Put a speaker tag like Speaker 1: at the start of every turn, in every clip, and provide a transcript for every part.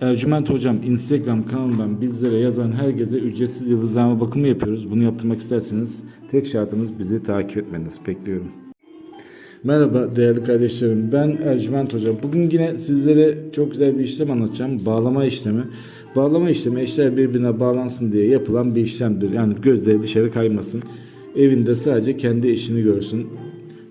Speaker 1: Ercüment Hocam Instagram kanalından bizlere yazan herkese ücretsiz yıldızlama bakımı yapıyoruz. Bunu yaptırmak isterseniz tek şartımız bizi takip etmeniz. Bekliyorum. Merhaba değerli kardeşlerim. Ben Ercüment Hocam. Bugün yine sizlere çok güzel bir işlem anlatacağım. Bağlama işlemi. Bağlama işlemi eşler birbirine bağlansın diye yapılan bir işlemdir. Yani gözleri dışarı kaymasın. Evinde sadece kendi eşini görsün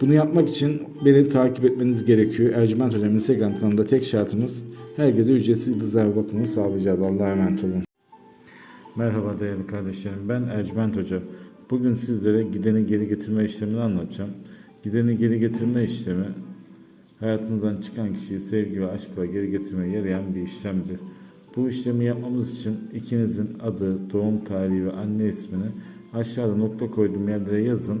Speaker 1: Bunu yapmak için beni takip etmeniz gerekiyor. Ercüment Hocam Instagram kanalında tek şartımız herkese ücretsiz yıldızlama bakımını sağlayacağız. Allah'a emanet olun. Merhaba değerli kardeşlerim. Ben Ercüment Hoca. Bugün sizlere gideni geri getirme işlemini anlatacağım. Gideni geri getirme işlemi hayatınızdan çıkan kişiyi sevgi ve aşkla geri getirmeye yarayan bir işlemdir. Bu işlemi yapmamız için ikinizin adı, doğum tarihi ve anne ismini aşağıda nokta koyduğum yerlere yazın